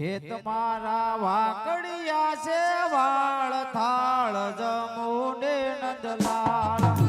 હેત મારા વાકડિયા છે વાળ થાળ જમુને નંદલાલ.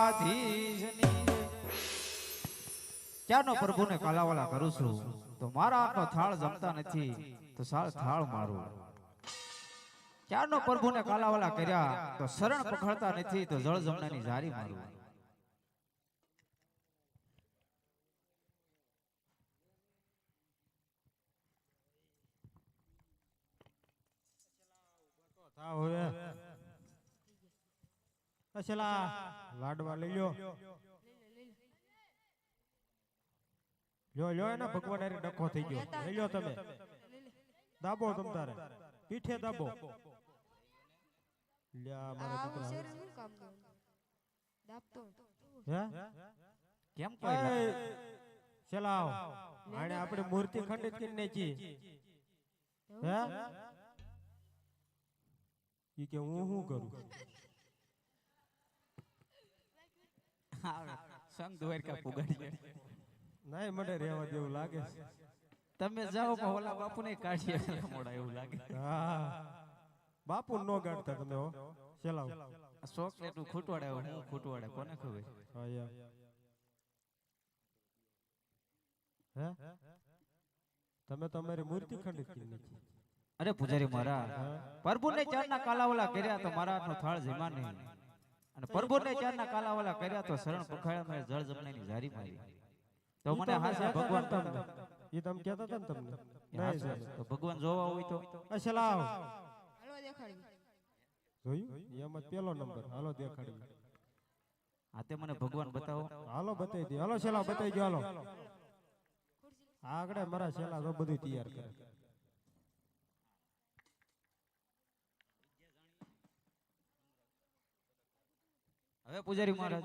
દ્વારકાધીશની પ્રભુને કાલાવાલા કરું છું? તો મારા આખો થાળ જમતા નથી તો સાળ થાળ મારું. ક્યારનો પ્રભુને કાલાવાલા કર્યા તો શરણ પકડતા નથી તો જળ જમનાની જારી મારું. હવે અસલા લાડવા લઈ લ્યો. લ્યો લ્યો એના ભગવાન અરે ડખો થઈ ગયો. લઈ લ્યો તમે. દાબો તમ તારે. પીઠે દાબો. લ્યા મારા દીકરા. શું કામ દાબતો. હે? કેમ કોઈ ચલાવ આને આપણે મૂર્તિ ખંડિત કરી નાખી. હે? ઈ કે હું શું કરું? સંગ દ્વારકા પુગાડી. નાય મને રહેવા દેવું લાગે તમે જાઓ પણ ઓલા બાપુને કાઢીએ મોડા એવું લાગે. હા બાપુ નો ગાડતા તમે હો. ચલાવ. ચોકલેટ ખૂટવાડે હું ખૂટવાડે કોને ખબર? હા તમે તમારી મૂર્તિ ખંડિત કરી નાખી. અરે પૂજારી મારા હા પ્રભુને ચારના કાલાવલા કર્યા તો મારા થાળ જીમા નહીં. અને પ્રભુને ચારના કાલાવાલા કર્યા તો શરણ પખાડ્યા મેં જળ જમણાની જારી મારી. તો મને હાસે ભગવાન તમને. એ ઈ તમે કહેતા હતા ને તમને. નહીં. સાહેબ. તો ભગવાન જોવા હોય તો. અચ્છા લાવ હાલો દેખાડી. જોયું? એમાં પેલો નંબર. હાલો દેખાડી. આ તે મને ભગવાન બતાવો. હાલો બતાવી દે. હાલો છેલા બતાવી દો હાલો. આગળ મારા છેલા તો બધું તૈયાર કરે. હવે પૂજારી મહારાજ.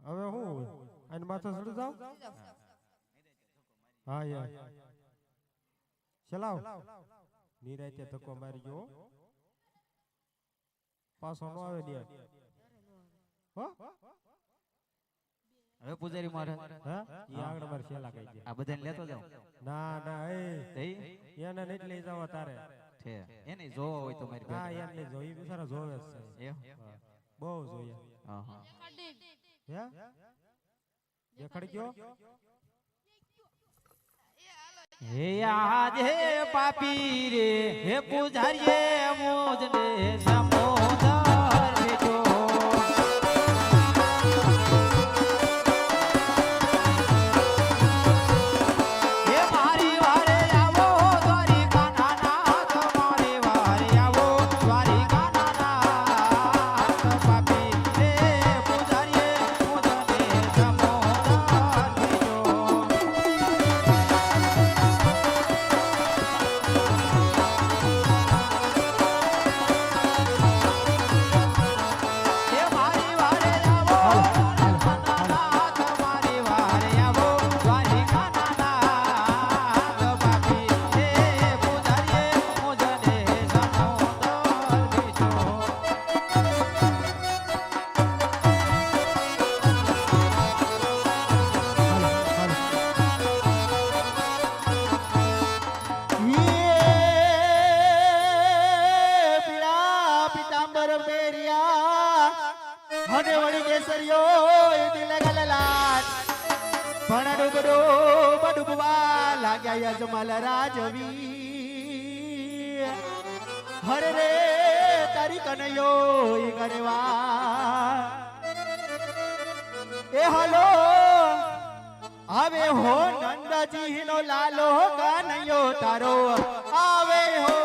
હવે હું આને માથે ચડી જાવ હા યાર. ચલાવ. નિરાતે ધક્કો મારી ગયો. પાછો નો આવે ને હો? હવે પૂજારી મહારાજ. હા? ઈ આગળ મારે છેલ્લા કહી દે આ બધાને લેતો જાવ ના ના એ. એને નહીં લઈ જાવ તારે. છે એને જોવા હોય તો મારી હા એને જોઈ બિચારા જોવે છે. એમ? હા. બહુ જોઈએ હા, હા. હે દેખાડી ગયો. હે આજે પાપી રે. હે પૂજારીએ મોજને સમોદર લાગ્યા યજમલ રાજવી હરે રે તારી કનૈયો ગણવા એ હલો, આવે હો નંદજી નો લાલો કનૈયો તારો. આવે હો